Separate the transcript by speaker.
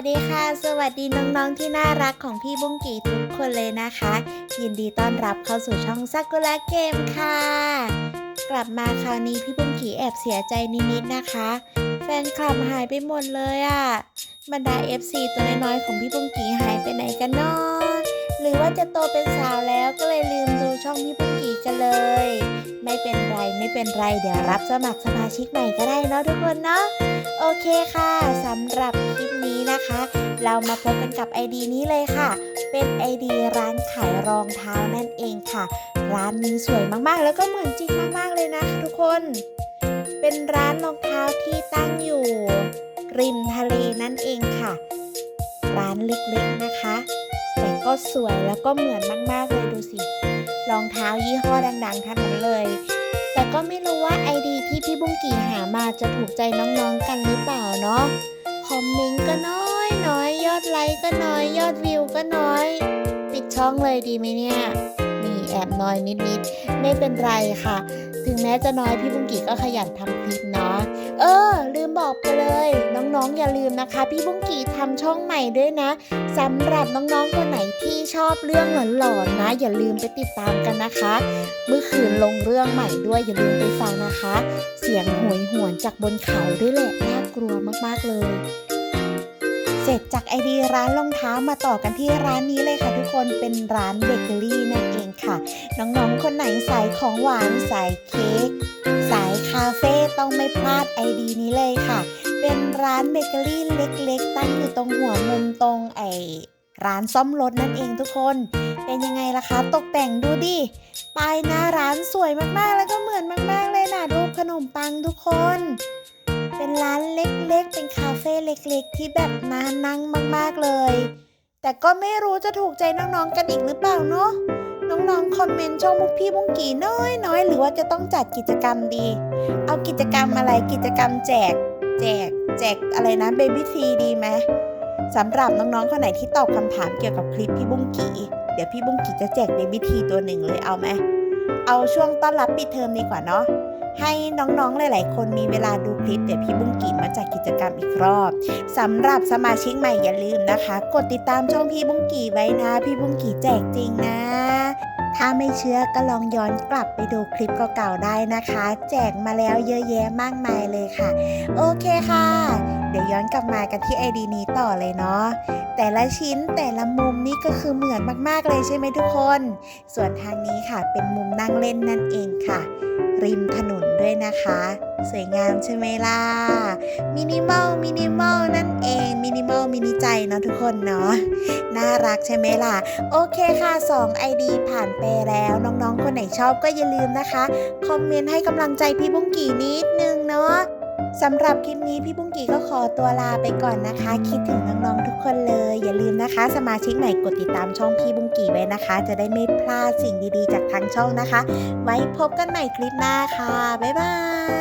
Speaker 1: สวัสดีน้องๆที่น่ารักของพี่บุ้งกีทุกคนเลยนะคะ ยินดีต้อนรับเข้าสู่ช่องซากุระเกมค่ะ กลับมาคราวนี้พี่บุ้งกีแอบเสียใจนิดๆนะคะ แฟนคลับหายไปหมดเลยอะ่ะบรรดา FC ตัวน้อยๆของพี่บุ้งกีหายไปไหนกันเนาะหรือว่าจะโตเป็นสาวแล้วก็เลยลืมดูช่องพี่บุ้งกีกันเลย ไม่เป็นไรไม่เป็นไรเดี๋ยวรับสมัครสมาชิกใหม่ก็ได้เนาะทุกคนเนาะ โอเคค่ะสำหรับคลิปนี้นะคะ เรามาพบกันกับ ID นี้เลยค่ะ เป็น ID ร้านขายรองเท้านั่นเองค่ะ ร้านนี้สวยมากๆ แล้วก็เหมือนจริงมากๆเลยนะคะทุกคน เป็นร้านรองเท้าที่ตั้งอยู่ ริมทะเลนั่นเองค่ะ ร้านเล็กๆนะคะ แต่ก็สวยแล้วก็เหมือนมากๆเลยดูสิรองเท้ายี่ห้อดังๆทั้งนั้นเลย แต่ก็ไม่รู้ว่าไอดีที่พี่บุ้งกี่หามาจะถูกใจน้องๆกันหรือเปล่าเนาะ คอมเมนต์ก็น้อยน้อย ยอดไลค์ก็น้อย ยอดวิวก็น้อย ปิดช่องเลยดีไหมเนี่ย มีแอบน้อยนิดๆ ไม่เป็นไรค่ะ ถึงแม้จะน้อยพี่บุ้งกี่ก็ขยันทำคลิปเนาะ เออ ลืมบอกไปเลย น้องๆอย่าลืมนะคะ พี่บุ้งกี่ทำช่องใหม่ด้วยนะสำหรับน้องๆคนไหนที่ชอบเรื่องหลอนๆนะ อย่าลืมไปติดตามกันนะคะเมื่อคืนลงเรื่องใหม่ด้วยอย่าลืมไปฟังนะคะ เสียงหวยหวนจากบนเขาด้วยแหละน่ากลัวมากๆเลย เสร็จจากไอเดียร้านรองเท้ามาต่อกันที่ร้านนี้เลยค่ะทุกคนเป็นร้านเบเกอรี่นั่นเอง ค่ะ น้องๆ คนไหนสายของหวานสายเค้กสายคาเฟ่ต้องไม่พลาดไอดีนี้เลยค่ะ เป็นร้านเบเกอรี่เล็ก ๆ ตั้งอยู่ตรงหัวมุมตรงไอร้านซ่อมรถนั่นเองทุกคน เป็นยังไงล่ะคะ ตกแต่งดูดิป้ายหน้าร้านสวยมากๆ แล้วก็เหมือนมาก ๆ เลยนะรูปขนมปังทุกคน เป็นร้านเล็กๆ เป็นคาเฟ่เล็กๆ ที่แบบน่านั่งมาก ๆ เลย แต่ก็ไม่รู้จะถูกใจน้อง ๆ กันอีกหรือเปล่าเนาะ องคอมเมนต์ช่องมุกพี่มุงกี่น้อยน้อยหรือว่าจะต้องจัดกิจกรรมดี เอากิจกรรมอะไรกิจกรรมแจก แจก แจกอะไรนะเบบี้ทีดีไหมสำหรับน้องๆคนไหนที่ตอบคำถามเกี่ยวกับคลิปพี่บุ้งกีเดี๋ยวพี่บุ้งกีจะแจกเบบี้ทีตัวหนึ่งเลยเอาไหมเอาช่วงต้อนรับปิดเทอมดีกว่าเนาะให้น้องๆ หลาย ๆ คนมีเวลาดูคลิป เดี๋ยวพี่บุ้งกีมาจัดกิจกรรมอีกรอบสำหรับสมาชิกใหม่อย่าลืมนะคะ กดติดตามช่องพี่บุ้งกีไว้นะ พี่บุ้งกีแจกจริงนะ ถ้าไม่เชื่อก็ลองย้อนกลับไปดูคลิปเก่าๆได้นะคะ แจกมาแล้วเยอะแยะมากมายเลยค่ะ โอเคค่ะ เดี๋ยวย้อนกลับมากันที่ไอดีนี้ต่อเลยเนาะ แต่ละชิ้นแต่ละมุมนี่ก็คือเหมือนมากๆเลยใช่ไหมทุกคน ส่วนทางนี้ค่ะเป็นมุมนั่งเล่นนั่นเองค่ะ ริมถนนด้วยนะคะ สวยงามใช่ไหมล่ะ มินิมอลมินิมอลนั่นเองมินิมอลมินิใจเนาะทุกคนเนาะน่ารักใช่ไหมล่ะ โอเคค่ะ 2 ID ผ่านไปแล้วน้องๆ คนไหนชอบก็อย่าลืมนะคะ คอมเมนต์ให้กำลังใจพี่บุ้งกี่นิดน สำหรับคลิปนี้พี่บุ้งกีก็ขอตัวลาไปก่อนนะคะ คิดถึงน้องๆทุกคนเลย อย่าลืมนะคะ สมาชิกใหม่กดติดตามช่องพี่บุ้งกีไว้นะคะ จะได้ไม่พลาดสิ่งดีๆ จากทางช่องนะคะ ไว้พบกันใหม่คลิปหน้าค่ะ บ๊ายบาย